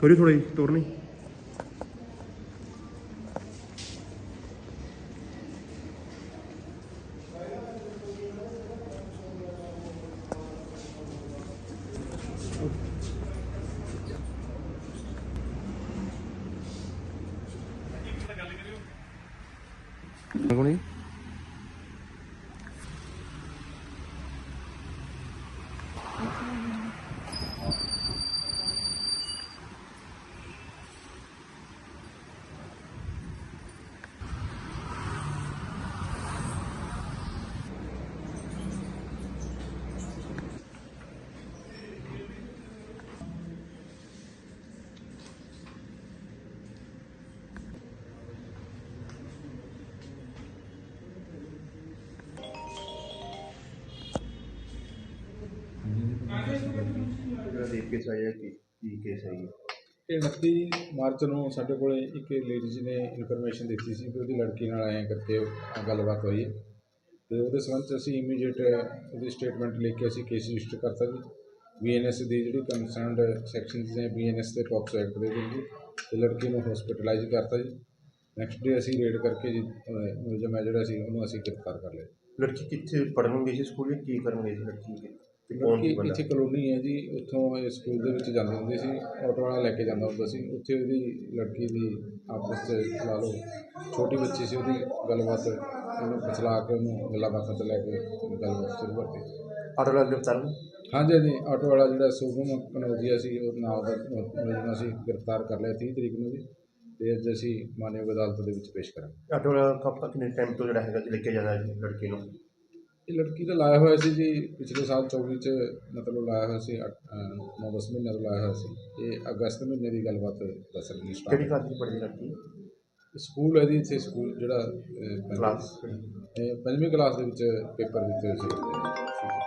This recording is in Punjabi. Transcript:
ਤੋਰੀ ਥੋੜਾ ਤੋਰਨੀ। ਕੋਣੀ? ਜਿਹੜਾ ਰੇਪ ਕੇਸ ਆਇਆ ਕੀ ਕੀ ਕੇਸ ਹੈ ਜੀ ਇਹ 29 ਮਾਰਚ ਨੂੰ ਸਾਡੇ ਕੋਲੇ ਇੱਕ ਲੇਡੀਜ਼ ਨੇ ਇਨਫੋਰਮੇਸ਼ਨ ਦਿੱਤੀ ਸੀ ਕਿ ਉਹਦੀ ਲੜਕੀ ਨਾਲ ਆਏ ਕਰਕੇ ਗੱਲਬਾਤ ਹੋਈ ਹੈ ਤੇ ਉਹਦੇ ਸੰਬੰਧ 'ਚ ਅਸੀਂ ਇਮੀਡੀਏਟ ਉਹਦੀ ਸਟੇਟਮੈਂਟ ਲੈ ਕੇ ਅਸੀਂ ਕੇਸ ਰਜਿਸਟਰ ਕਰਤਾ ਜੀ। ਬੀਐਨਐਸ ਦੀ ਜਿਹੜੀ ਕੰਸਰਨਡ ਸੈਕਸ਼ਨਸ ਨੇ ਬੀਐਨਐਸ ਤੇ ਪੌਕਸੋ ਐਕਟ ਦੇ ਵਿੱਚ ਤੇ ਲੜਕੀ ਨੂੰ ਹਸਪੀਟਲਾਈਜ਼ ਕਰਤਾ ਜੀ। ਨੈਕਸਟ ਡੇ ਅਸੀਂ ਰੇਡ ਕਰਕੇ ਜੀ ਮੁਲਜ਼ਮ ਹੈ ਜਿਹੜਾ ਸੀ ਉਹਨੂੰ ਅਸੀਂ ਗ੍ਰਿਫਤਾਰ ਕਰ ਲਿਆ। ਲੜਕੀ ਕਿੱਥੇ ਪੜ੍ਹਨ ਗਈ ਸੀ ਸਕੂਲ ਵਿੱਚ? ਕੀ ਕਰਨ ਗਈ ਸੀ ਲੜਕੀ? ਤੇ ਸੀ ਬੰਦਾ? ਇੱਥੇ ਕਲੋਨੀ ਹੈ ਜੀ ਉੱਥੋਂ ਇਹ ਸਕੂਲ ਦੇ ਵਿੱਚ ਜਾਂਦੇ ਹੁੰਦੇ ਸੀ ਆਟੋ ਵਾਲਾ ਲੈ ਕੇ ਜਾਂਦਾ ਹੁੰਦਾ ਸੀ। ਉੱਥੇ ਉਹਦੀ ਲੜਕੀ ਦੀ ਆਪਸ 'ਚ ਲਾ ਲਓ ਛੋਟੀ ਬੱਚੀ ਸੀ ਉਹਦੀ ਗੱਲਬਾਤ ਉਹਨੂੰ ਫਸਲਾ ਕੇ ਉਹਨੂੰ ਗੱਲਾਂ ਬਾਤਾਂ 'ਚ ਲੈ ਕੇ ਗੱਲਬਾਤ ਸ਼ੁਰੂ ਕਰਤੀ। ਆਟੋ ਵਾਲਾ ਗ੍ਰਿਫਤਾਰ ਨੂੰ? ਹਾਂਜੀ ਹਾਂਜੀ ਆਟੋ ਵਾਲਾ ਜਿਹੜਾ ਸੁਗਮ ਕਨੌਜੀਆ ਸੀ ਉਹ ਨਾਲ ਦਾ ਮੁਲਜ਼ਮ ਅਸੀਂ ਗ੍ਰਿਫਤਾਰ ਕਰ ਲਿਆ 30 ਤਰੀਕ ਨੂੰ ਜੀ ਤੇ ਅੱਜ ਅਸੀਂ ਮਾਨਯੋਗ ਅਦਾਲਤ ਦੇ ਵਿੱਚ ਪੇਸ਼ ਕਰਾਂਗੇ। ਆਟੋ ਵਾਲਾ ਕਬ ਤੱਕ ਕਿੰਨੇ ਟਾਈਮ ਤੋਂ ਜਿਹੜਾ ਹੈਗਾ ਜੀ ਲੈ ਕੇ ਜਾਂਦਾ ਲੜਕੀ ਨੂੰ? ਇਹ ਲੜਕੀ ਦਾ ਲਾਇਆ ਹੋਇਆ ਸੀ ਜੀ ਪਿਛਲੇ ਸਾਲ 24 ਚ ਮਤਲਬ ਲਾਇਆ ਹੋਇਆ ਸੀ 9-10 ਮਹੀਨੇ ਤੋਂ ਲਾਇਆ ਹੋਇਆ ਸੀ। ਇਹ ਅਗਸਤ ਮਹੀਨੇ ਦੀ ਗੱਲਬਾਤ ਦੱਸ ਰਹੀ ਕਿਹੜੀ ਸਟਾਰਟ ਕਲਾਸ ਦੀ ਪੜ੍ਹਦੀ ਲੜਕੀ? ਸਕੂਲ ਹੈ ਜੀ ਇੱਥੇ ਸਕੂਲ ਜਿਹੜਾ ਕਲਾਸ ਇਹ ਪੰਜਵੀਂ ਕਲਾਸ ਦੇ ਵਿੱਚ ਪੇਪਰ ਦਿੱਤੇ ਹੋਏ ਸੀ।